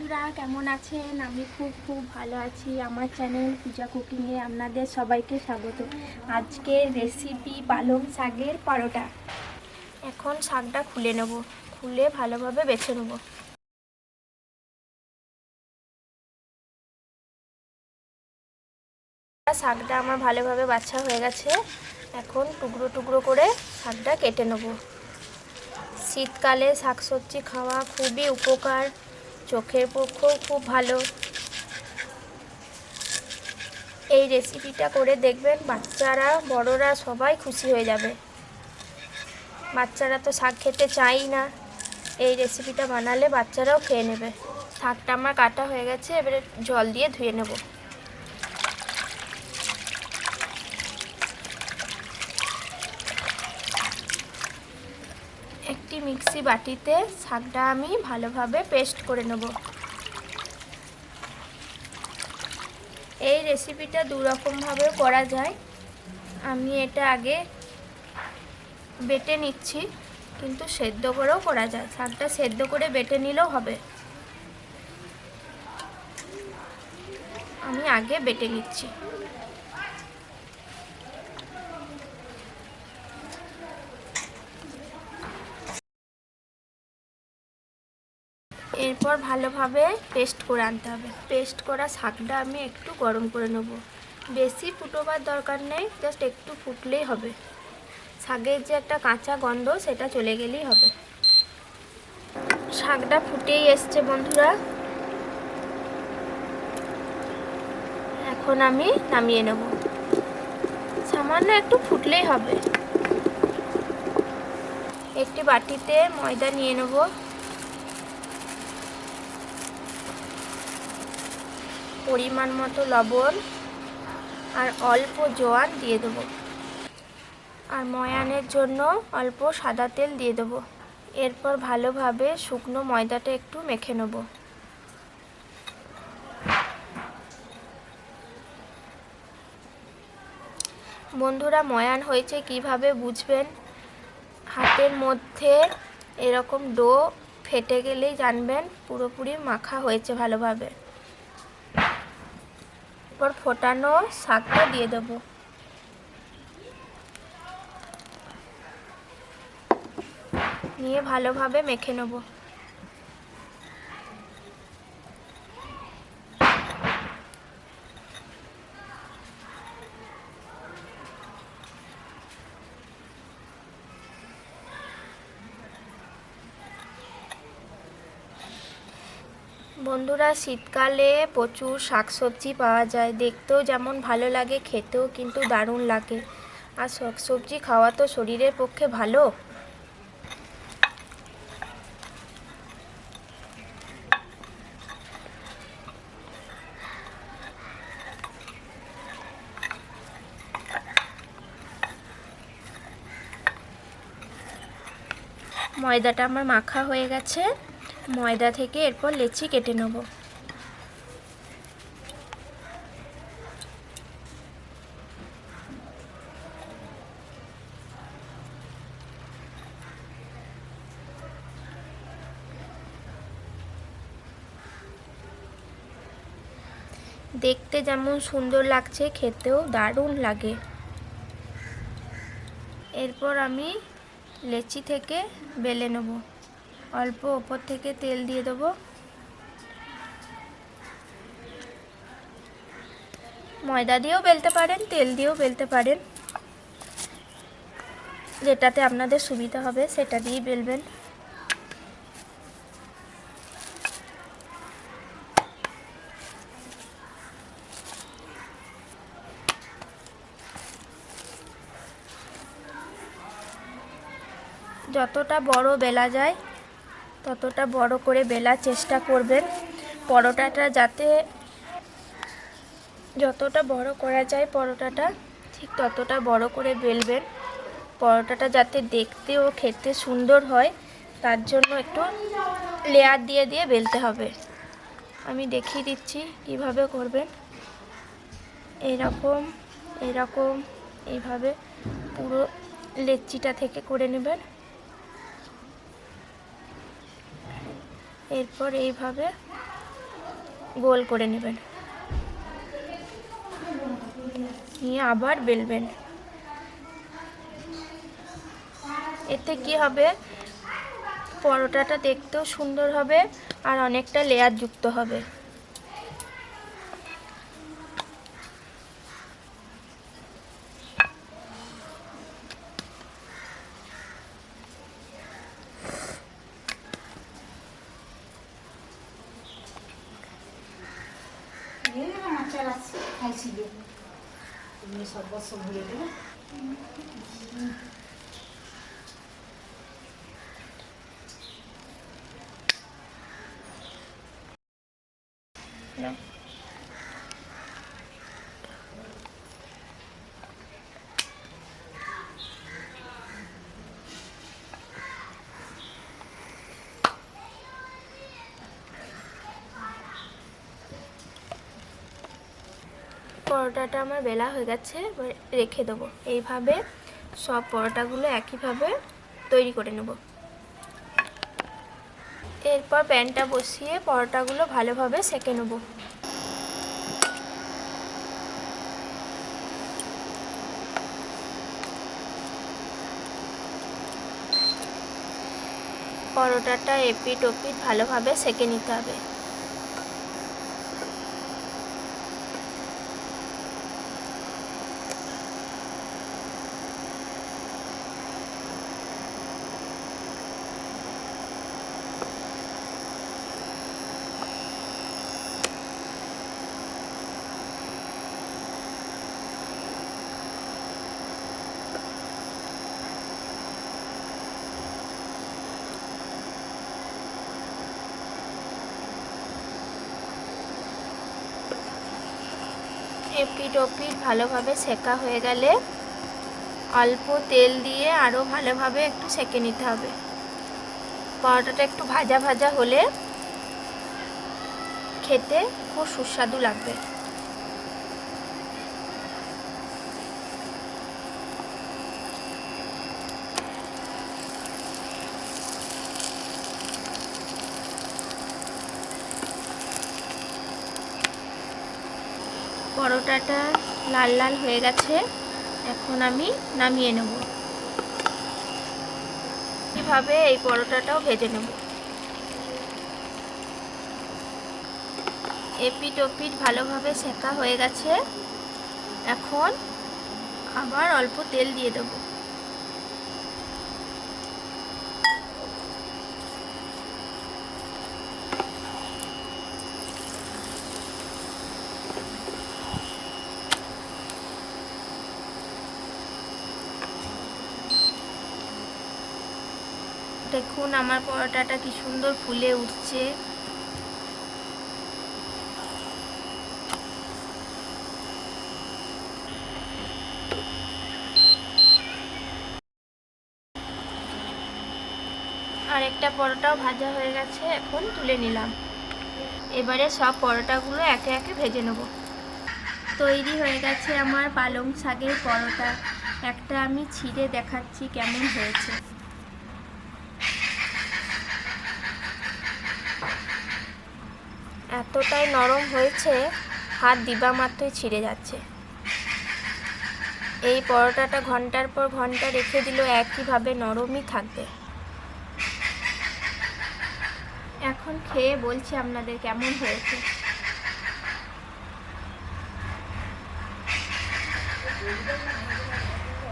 বন্ধুরা, কেমন আছেন? আমি খুব খুব ভালো আছি। আমার চ্যানেল পূজা কুকিংয়ে আপনাদের সবাইকে স্বাগত। আজকের রেসিপি পালং শাকের পরোটা। এখন শাকটা খুলে নেব। খুলে ভালোভাবে বেছে নেব। শাকটা আমার ভালোভাবে বাছা হয়ে গেছে। এখন টুকরো টুকরো করে শাকটা কেটে নেব। শীতকালে শাকসবজি খাওয়া খুবই উপকার। চোখের পক্ষেও খুব ভালো। এই রেসিপিটা করে দেখবেন, বাচ্চারা, বড়রা সবাই খুশি হয়ে যাবে। বাচ্চারা তো শাক খেতে চাই না। এই রেসিপিটা বানালে বাচ্চারাও খেয়ে নেবে। শাকটা আমার কাটা হয়ে গেছে, এবারে জল দিয়ে ধুয়ে নেব একটি মিক্সি বাটিতে শাকটা আমি ভালোভাবে পেস্ট করে নেব। এই রেসিপিটা দু রকমভাবেও করা যায়। আমি এটা আগে বেটে নিচ্ছি, কিন্তু সেদ্ধ করেও করা যায়। শাকটা সেদ্ধ করে বেটে নিলেও হবে। আমি আগে বেটে নিচ্ছি। এরপর ভালোভাবে পেস্ট করে আনতে হবে। পেস্ট করা শাকটা আমি একটু গরম করে নেব। বেশি ফুটোবার দরকার নেই জাস্ট একটু ফুটলেই হবে। শাকের যে একটা কাঁচা গন্ধ, সেটা চলে গেলেই হবে। শাকটা ফুটেই এসছে বন্ধুরা। এখন আমি নামিয়ে নেব। সামান্য একটু ফুটলেই হবে। একটি বাটিতে ময়দা নিয়ে নেব। পরিমাণ মতো লবণ আর অল্প জোয়ান দিয়ে দেবো। আর ময়ানের জন্য অল্প সাদা তেল দিয়ে দেবো। এরপর ভালোভাবে শুকনো ময়দাটা একটু মেখে নেব। বন্ধুরা, ময়ান হয়েছে কীভাবে বুঝবেন? হাতের মধ্যে এরকম ডো ফেটে গেলেই জানবেন, পুরোপুরি মাখা হয়েছে ভালোভাবে। এরপর ফোটানো শাকটা দিয়ে দেবো। নিয়ে ভালোভাবে মেখে নেব। বন্ধুরা, শীতকালে প্রচুর শাকসবজি পাওয়া যায়। দেখতেও যেমন ভালো লাগে, খেতেও কিন্তু দারুণ লাগে। আর শাকসবজি খাওয়া তো শরীরের পক্ষে ভালো। ময়দাটা আমার মাখা হয়ে গেছে। ময়দা থেকে এরপর লেচি কেটে নেব। দেখতে যেমন সুন্দর লাগছে, খেতেও দারুণ লাগে। এরপর আমি লেচি থেকে বেলে নেব। অল্প ওপর থেকে তেল দিয়ে দেবো। ময়দা দিয়েও বেলতে পারেন, তেল দিয়েও বেলতে পারেন। যেটাতে আপনাদের সুবিধা হবে সেটা দিয়েই বেলবেন। যতটা বড় বেলা যায় ততটা বড় করে বেলার চেষ্টা করবেন। পরোটাটা যাতে যতটা বড় করা যায় পরোটাটা, ঠিক ততটা বড় করে বেলবেন। পরোটাটা যাতে দেখতে ও খেতে সুন্দর হয়, তার জন্য একটু লেয়ার দিয়ে দিয়ে বেলতে হবে। আমি দেখিয়ে দিচ্ছি কীভাবে করবেন। এরকম এরকম, এইভাবে পুরো লেচিটা থেকে করে নেবেন। এরপর এইভাবে গোল করে নেবেন। নিয়ে আবার বেলবেন। এতে কি হবে? পরোটাটা দেখতেও সুন্দর হবে আর অনেকটা লেয়ার যুক্ত হবে। খাইছিলে তুমি সর্বস্ব ভুলে দেবে নাও। পরোটাটা আমার বেলা হয়ে গেছে রেখে দেবো। এইভাবে সব পরোটাগুলো একইভাবে তৈরি করে নেব। এরপর প্যানটা বসিয়ে পরোটাগুলো ভালোভাবে সেঁকে নেব। পরোটাটা এপিট ওপিট ভালোভাবে সেঁকে নিতে হবে। এপিট ওপিট ভালোভাবে সেকা হয়ে গেলে অল্প তেল দিয়ে আরও ভালোভাবে একটু সেকে নিতে হবে। পরোটাটা একটু ভাজা ভাজা হলে খেতে খুব সুস্বাদু লাগবে। পরোটাটা লাল লাল হয়ে গেছে, এখন আমি নামিয়ে নেব। কীভাবে এই পরোটাটাও ভেজে নেব। এপিট ওপিট ভালোভাবে সেকা হয়ে গেছে, এখন আবার অল্প তেল দিয়ে দেবো। দেখুন আমার পরোটাটা কি সুন্দর ফুলে উঠছে। আর একটা পরোটাও ভাজা হয়ে গেছে, এখন তুলে নিলাম। এবারে সব পরোটাগুলো একে একে ভেজে নেব। তৈরি হয়ে গেছে আমার পালং শাকের পরোটা। একটা আমি ছিঁড়ে দেখাচ্ছি কেমন হয়েছে। এতটাই নরম হয়েছে, হাত দিবা মাত্রই ছিঁড়ে যাচ্ছে। এই পরোটাটা ঘণ্টার পর ঘণ্টা রেখে দিল একইভাবে নরমই থাকবে। এখন খেয়ে বলছি আপনাদের কেমন হয়েছে?